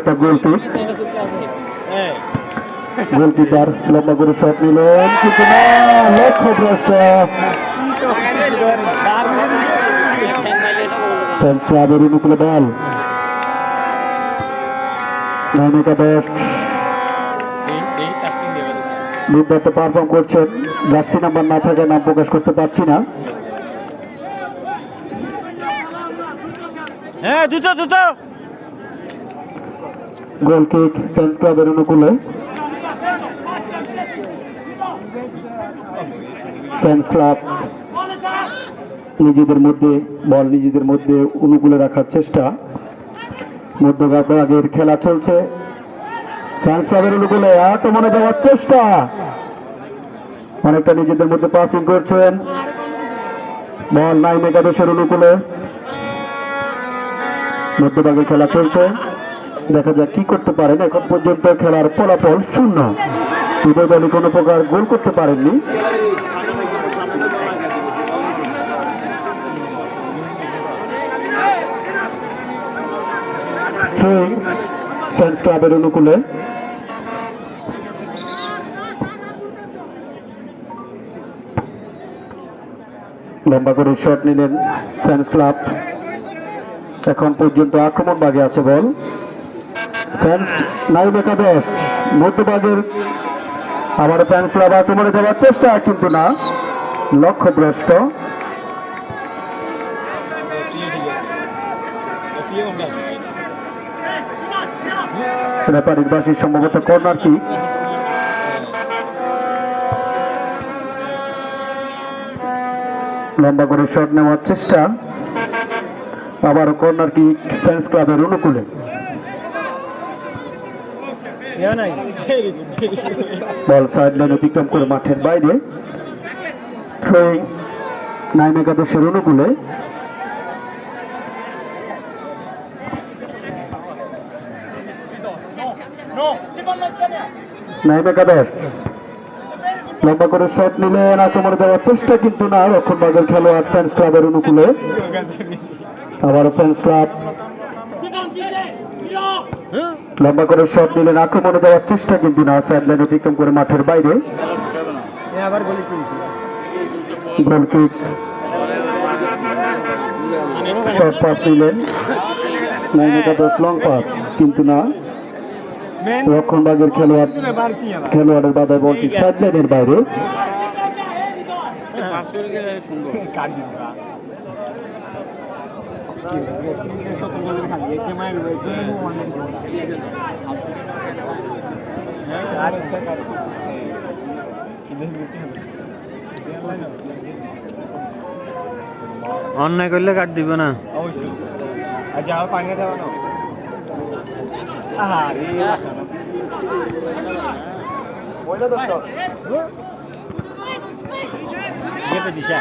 একটা গোলটি গোলকিপার লম্বা করে শট কিন্তু না ফ্রেন্স ক্লাবের অনুকূলে বল। জার্সি নাম্বার না নাম প্রকাশ করতে পারছি না। হ্যাঁ জুতো জুতো। গোল কিক ফ্রেন্স ক্লাবের অনুকূলে। ফ্রেন্স ক্লাব নিজেদের মধ্যে, বল নিজেদের মধ্যে অনুকূলে রাখার চেষ্টা। মধ্যভাগের খেলা চলছে। ফ্রান্স ক্লাবের অনুকূলে আক্রমণে দেওয়ার চেষ্টা। অনেকটা নিজেদের মধ্যে পাসিং করছেন। বল নাইম একাদশের অনুকূলে। মধ্যভাগে খেলা চলছে। দেখা যাক কি করতে পারেন। এখন পর্যন্ত খেলার ফলাফল শূন্য। উভয় দলই কোনো প্রকার গোল করতে পারেননি। ফ্রেন্ডস ক্লাবের অনুকূলে। লম্বা করে শট নিলেন ফ্রেন্ডস ক্লাব। এখন পর্যন্ত আক্রমণ ভাগে আছে বল। ফ্যান্স নাইন একাদশ মধ্যভাগের আবার ফ্যান্স আক্রমণে যাওয়ার চেষ্টা কিন্তু না। বাসী সম্ভবত কর্নার কি? লম্বা করে শট নেওয়ার চেষ্টা। আবারও কর্নার কি ফ্যান্স ক্লাবের অনুকূলে। বল সাইড লাইন অতিক্রম করে মাঠের বাইরে। থ্রোয়িং নাইম একাদশের অনুকূলে। নাইম একাদশ। লম্বা করে শট নিলেন আক্রমণে দেওয়ার চেষ্টা কিন্তু না। রক্ষণবাগের খেলোয়াড় ফ্যান্স ক্লাবের অনুকূলে। আবার ফ্যান্স ক্লাব লম্বা করে শট নিলেন আক্রমণে দেওয়ার চেষ্টা কিন্তু না সাইড লাইন অতিক্রম করে মাঠের বাইরে। আবার গলি তুলছি গোল কিক। শর্ট পাস নিলেন। নাইন একাদশ লং পাস কিন্তু না। রক্ষণবাগের খেলোয়াড় খেলোয়াড়ের বাধায় বলটি সাইড লাইনের বাইরে। অন্যায় করলে কাট দিব না অবশ্যই আর যাওয়ার পানিটা না আরে ইয়ে তো দিশা